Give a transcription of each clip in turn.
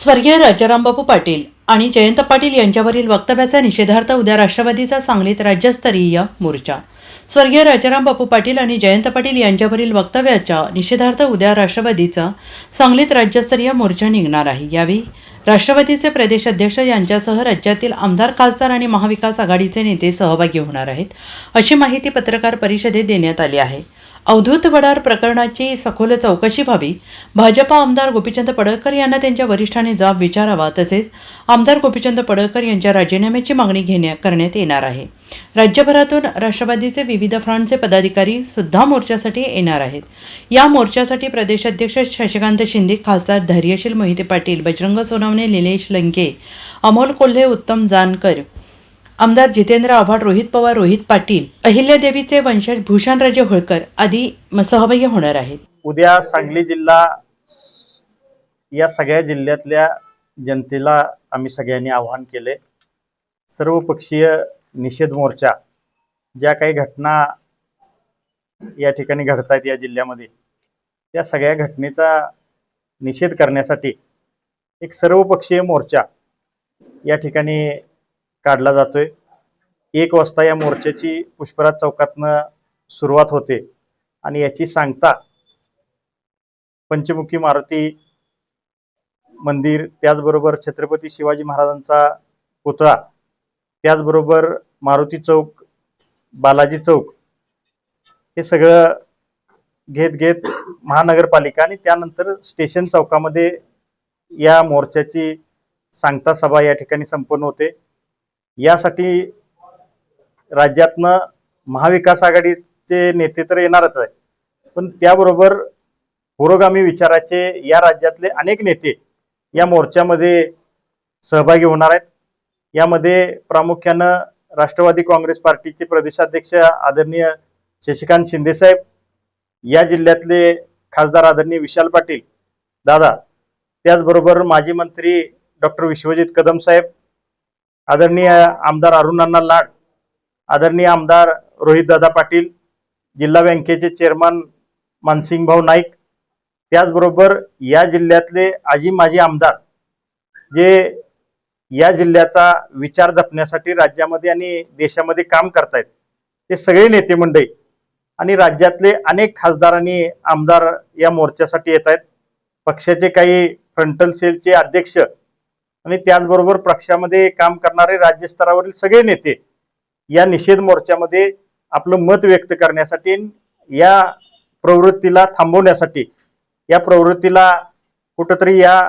स्वर्गीय राजारामबापू पाटील आणि जयंत पाटील यांच्यावरील वक्तव्याचा निषेधार्थ उद्या राष्ट्रवादीचा सांगलीत राज्यस्तरीय मोर्चा. स्वर्गीय राजाराम बापू पाटील आणि जयंत पाटील यांच्यावरील वक्तव्याच्या निषेधार्थ उद्या राष्ट्रवादीचा सांगलीत राज्यस्तरीय मोर्चा निघणार आहे. यावेळी राष्ट्रवादीचे प्रदेश अध्यक्ष यांच्यासह राज्यातील आमदार खासदार आणि महाविकास आघाडीचे नेते सहभागी होणार आहेत अशी माहिती पत्रकार परिषदेत देण्यात आली आहे. अवधूत वडार प्रकरणाची सखोल चौकशी व्हावी. भाजपा आमदार गोपीचंद पडळकर यांना त्यांच्या वरिष्ठांनी जाब विचारावा तसेच आमदार गोपीचंद पडळकर यांच्या राजीनाम्याची मागणी घेण्या करण्यात येणार आहे. राज्यभरातून राष्ट्रवादीचे विविध फ्रंटचे पदाधिकारी सुद्धा मोर्चासाठी येणार आहेत. या मोर्चासाठी प्रदेशाध्यक्ष शशिकांत शिंदे खासदार धैर्यशील मोहिते पाटील बजरंग सोनवणे निलेश लंके अमोल कोल्हे उत्तम जानकर आमदार जितेंद्र आव्हाड रोहित पवार रोहित पाटील अहिल्यादेवीचे वंशज भूषणराजे होळकर आदी सहभागी होणार आहेत. उद्या सांगली जिल्हा या सगळ्या जिल्ह्यातल्या जनतेला आम्ही सगळ्यांनी आव्हान केले. सर्वपक्षीय निषेध मोर्चा ज्या काही घटना या ठिकाणी घडत आहेत या जिल्ह्यामध्ये त्या सगळ्या घटनेचा निषेध करण्यासाठी एक सर्वपक्षीय मोर्चा या ठिकाणी काढला जातोय. एक वाजता या मोर्चाची पुष्पराज चौकातनं सुरुवात होते. आणि याची सांगता पंचमुखी मारुती मंदिर त्याचबरोबर छत्रपती शिवाजी महाराजांचा पुतळा त्याचबरोबर मारुती चौक बालाजी चौक हे सगळं घेत घेत महानगरपालिका आणि त्यानंतर स्टेशन चौकामध्ये या मोर्चाची सांगता सभा या ठिकाणी संपन्न होते. यासाठी राज्यातनं महाविकास आघाडीचे नेते तर येणारच आहे. पण त्याबरोबर पुरोगामी विचाराचे या राज्यातले अनेक नेते या मोर्चामध्ये सहभागी होणार आहेत. यामध्ये प्रामुख्यानं राष्ट्रवादी काँग्रेस पार्टीचे प्रदेशाध्यक्ष आदरणीय शशिकांत शिंदेसाहेब या जिल्ह्यातले खासदार आदरणीय विशाल पाटील दादा त्याचबरोबर माजी मंत्री डॉक्टर विश्वजित कदम साहेब आदरणीय आमदार अरुणांना लाड आदरणीय आमदार रोहितदादा पाटील जिल्हा बँकेचे चेअरमन मानसिंगभाऊ नाईक त्याचबरोबर या जिल्ह्यातले आजी माजी आमदार जे या जिल्ह्याचा विचार जपण्यासाठी राज्यामध्ये आणि देशामध्ये काम करतायत ते सगळे नेते मंडळी आणि राज्यातले अनेक खासदार आणि आमदार या मोर्चासाठी येत आहेत पक्षाचे काही फ्रंटल सेलचे अध्यक्ष आणि त्याचबरोबर पक्षामध्ये काम करणारे राज्यस्तरावरील सगळे नेते या निषेध मोर्चामध्ये आपलं मत व्यक्त करण्यासाठी या प्रवृत्तीला थांबवण्यासाठी या प्रवृत्तीला कुठंतरी या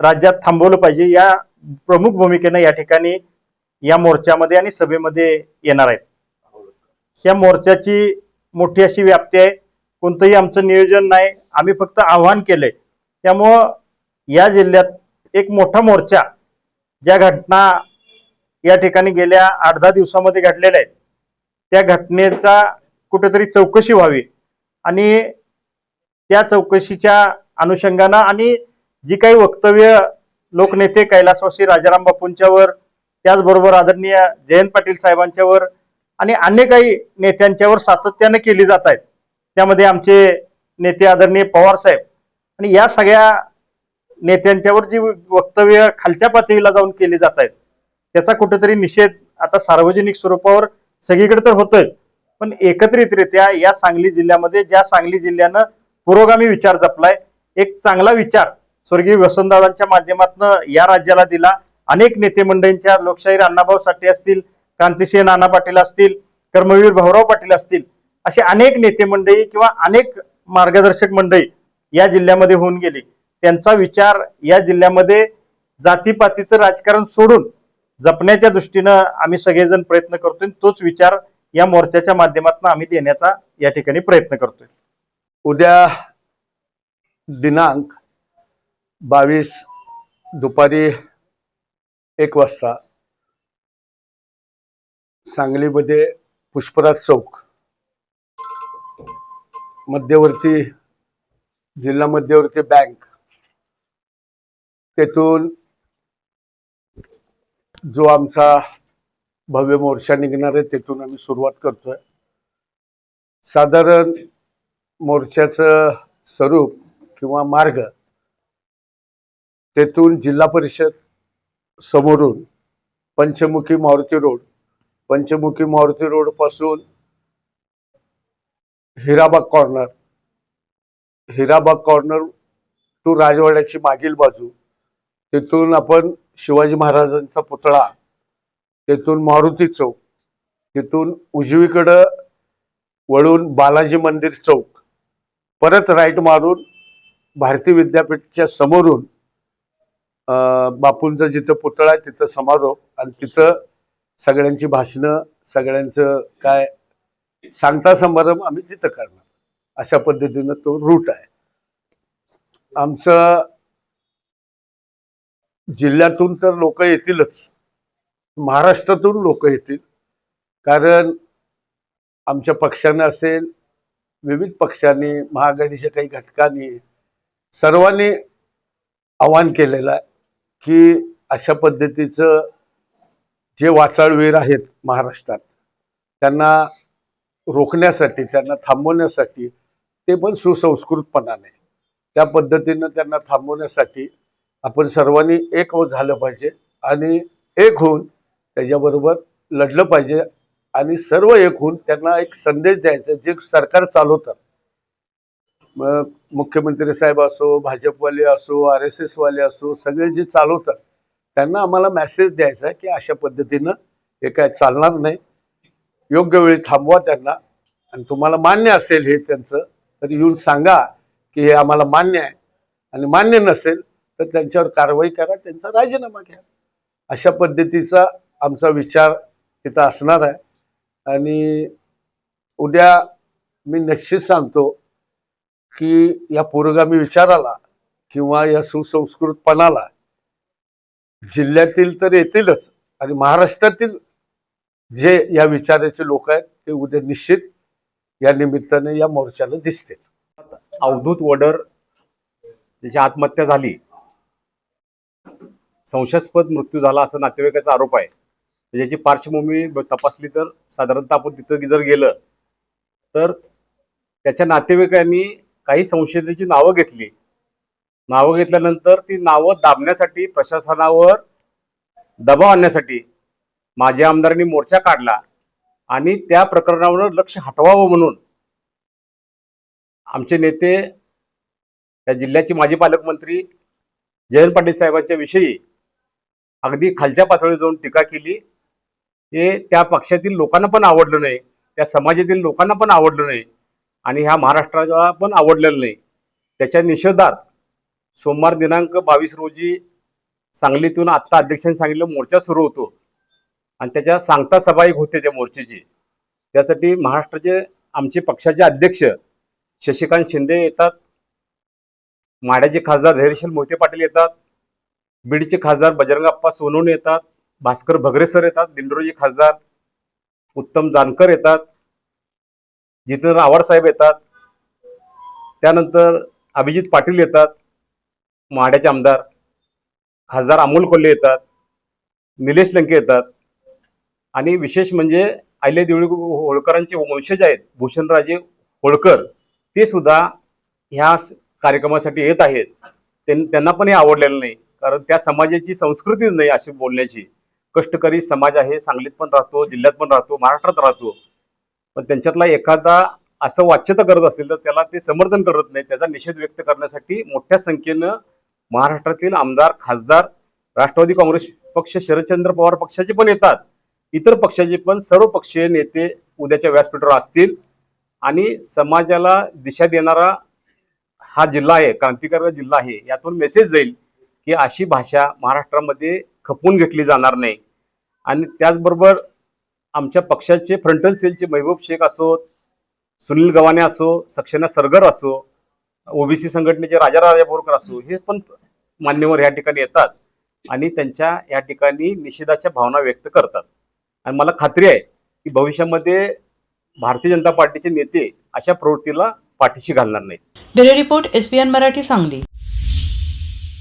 राज्यात थांबवलं पाहिजे या प्रमुख भूमिकेनं या ठिकाणी या मोर्चामध्ये आणि सभेमध्ये येणार आहेत. या मोर्चाची मोठी अशी व्याप्ती आहे. कोणतंही आमचं नियोजन नाही. आम्ही फक्त आव्हान केलंय. त्यामुळं या जिल्ह्यात एक मोठा मोर्चा ज्या घटना या ठिकाणी गेल्या आठ दहा दिवसामध्ये घडलेल्या आहेत त्या घटनेचा कुठेतरी चौकशी व्हावी आणि त्या चौकशीच्या अनुषंगानं आणि जी काही वक्तव्य लोकनेते कैलासवासी राजाराम बापूंच्यावर त्याचबरोबर आदरणीय जयंत पाटील साहेबांच्यावर आणि अन्य काही नेत्यांच्यावर सातत्याने केली जात आहेत. त्यामध्ये आमचे नेते आदरणीय पवार साहेब. आणि या सगळ्या नेत्यांच्यावर जी वक्तव्य खालच्या पातळीला जाऊन केली जात आहेत त्याचा कुठेतरी निषेध आता सार्वजनिक स्वरूपावर सगळीकडे तर होतोय. पण एकत्रितरित्या या सांगली जिल्ह्यामध्ये ज्या सांगली जिल्ह्यानं पुरोगामी विचार जपलाय एक चांगला विचार स्वर्गीय वसंतदादांच्या माध्यमातून या राज्याला दिला. अनेक नेते मंडळींच्या लोकशाहीर अण्णाभाऊ साठे असतील क्रांतिसिंह नाना पाटील असतील कर्मवीर भाऊराव पाटील असतील असे अनेक नेते मंडळी किंवा अनेक मार्गदर्शक मंडळी या जिल्ह्यामध्ये होऊन गेली. त्यांचा विचार या जिल्ह्यामध्ये जातीपातीचं राजकारण सोडून जपण्याच्या दृष्टीनं आम्ही सगळेजण प्रयत्न करतोय. तोच विचार या मोर्चाच्या माध्यमातून आम्ही देण्याचा या ठिकाणी प्रयत्न करतोय. उद्या दिनांक बावीस दुपारी एक वाजता सांगलीमध्ये पुष्पराज चौक मध्यवर्ती जिल्हा मध्यवर्ती बँक तेथून जो आमचा भव्य मोर्चा निघणार आहे तेथून आम्ही सुरुवात करतोय. साधारण मोर्चाचं स्वरूप किंवा मार्ग तेथून जिल्हा परिषद समोरून Panchmukhi Maruti road Panchmukhi Maruti रोडपासून Hirabag corner Hirabag corner to राजवाड्याची मागील बाजू तिथून आपण शिवाजी महाराजांचा पुतळा तिथून मारुती चौक तिथून उजवीकडं वळून बालाजी मंदिर चौक परत राईट मारून भारतीय विद्यापीठच्या समोरून अं, बापूंचा जिथं पुतळा आहे तिथं समारोप आणि तिथं सगळ्यांची भाषणं सगळ्यांचं काय सांगता समारंभ आम्ही तिथं करणार. अशा पद्धतीनं तो रूट आहे. आमचं जिल्ह्यातून तर लोक येतीलच. महाराष्ट्रातून लोक येतील. कारण आमच्या पक्षानं असेल विविध पक्षांनी महाआघाडीच्या काही घटकांनी सर्वांनी आवाहन केलेलं आहे की अशा पद्धतीचं जे वाचाळवीर आहेत महाराष्ट्रात त्यांना रोखण्यासाठी त्यांना थांबवण्यासाठी ते पण सुसंस्कृतपणाने त्या पद्धतीनं त्यांना थांबवण्यासाठी आपण सर्वांनी एक झालं पाहिजे आणि एक होऊन त्याच्याबरोबर लढलं पाहिजे आणि सर्व एक होऊन त्यांना एक संदेश द्यायचा जे सरकार चालवतात मग मुख्यमंत्री साहेब असो भाजपवाले असो आर एस एस वाले असो सगळे जे चालवतात त्यांना आम्हाला मेसेज द्यायचा आहे की अशा पद्धतीनं हे काय चालणार नाही. योग्य वेळी थांबवा त्यांना आणि तुम्हाला मान्य असेल हे त्यांचं तर येऊन सांगा की हे आम्हाला मान्य आहे. आणि मान्य नसेल तर त्यांच्यावर कारवाई करा त्यांचा राजीनामा घ्या. अशा पद्धतीचा आमचा विचार तिथं असणार आहे. आणि उद्या मी निश्चित सांगतो की या पुरोगामी विचाराला किंवा या सुसंस्कृतपणाला जिल्ह्यातील तर येतीलच आणि महाराष्ट्रातील जे या विचाराचे लोक आहेत ते उद्या निश्चित या निमित्ताने या मोर्चाला दिसतील. अवधूत वडर ज्याची आत्महत्या झाली संशयास्पद मृत्यू झाला असं नातेवाईकाचा आरोप आहे. याची पार्श्वभूमी तपासली तर साधारणतः आपण तिथं जर गेलं तर त्याच्या नातेवाईकांनी काही संशयिताची नावं घेतली. नावं घेतल्यानंतर ती नावं दाबण्यासाठी प्रशासनावर दबाव आणण्यासाठी माजी आमदारांनी मोर्चा काढला आणि त्या प्रकरणावर लक्ष हटवावं म्हणून आमचे नेते त्या जिल्ह्याचे माजी पालकमंत्री जयंत पाटील साहेबांच्या विषयी अगदी खालच्या पातळीवर जाऊन टीका केली. हे त्या पक्षातील लोकांना पण आवडलं नाही. त्या समाजातील लोकांना पण आवडलं नाही. आणि ह्या महाराष्ट्राला पण आवडलेलं नाही. त्याच्या निषेधात सोमवार दिनांक बावीस रोजी सांगलीतून आत्ता अध्यक्षांनी सांगितलं मोर्चा सुरू होतो. आणि त्याच्या सांगता सभा एक होते त्या मोर्चेची. त्यासाठी महाराष्ट्राचे आमचे पक्षाचे अध्यक्ष शशिकांत शिंदे येतात. माड्याचे खासदार धैर्यशील मोहिते पाटील येतात. बीडचे खासदार बजरंगाप्पा सोनवणे येतात भास्कर भगरे सर येतात दिंडोरीचे खासदार उत्तम जानकर येतात जितेंद्र आव्हाड साहेब येतात. त्यानंतर अभिजित पाटील येतात माड्याचे आमदार. खासदार अमोल कोल्हे येतात निलेश लंके येतात. आणि विशेष म्हणजे आयले देवळी होळकरांचे वंशज आहेत भूषणराजे होळकर ते सुद्धा ह्या कार्यक्रमासाठी येत आहेत. त्यां- त्यांना पण हे आवडलेलं नाही. कारण त्या समाजाची संस्कृतीच नाही अशी बोलण्याची. कष्टकरी समाज आहे सांगलीत पण राहतो जिल्ह्यात पण राहतो महाराष्ट्रात राहतो. पण त्यांच्यातला एखादा असं वाच्यता करत असेल तर त्याला ते समर्थन करत नाही. त्याचा निषेध व्यक्त करण्यासाठी मोठ्या संख्येनं महाराष्ट्रातील आमदार खासदार राष्ट्रवादी काँग्रेस पक्ष शरदचंद्र पवार पक्षाचे पण येतात. इतर पक्षाचे पण सर्व पक्षीय नेते उद्याच्या व्यासपीठावर असतील. आणि समाजाला दिशा देणारा हा जिल्हा आहे क्रांतिकारक जिल्हा आहे यातून मेसेज जाईल. की अशी भाषा महाराष्ट्रामध्ये खपवून घेतली जाणार नाही. आणि त्याचबरोबर आमच्या पक्षाचे फ्रंटल सेलचे महबूब शेख असो सुनील गवाने असो सक्सेना सरगर असो ओबीसी संघटनेचे राजा राजा बोरकर असो हे पण मान्यवर या ठिकाणी येतात आणि त्यांच्या या ठिकाणी निषेधाच्या भावना व्यक्त करतात. आणि मला खात्री आहे की भविष्यामध्ये भारतीय जनता पार्टीचे नेते अशा प्रवृत्तीला पाठीशी घालणार नाहीत. Bureau report SBN Marathi Sangli.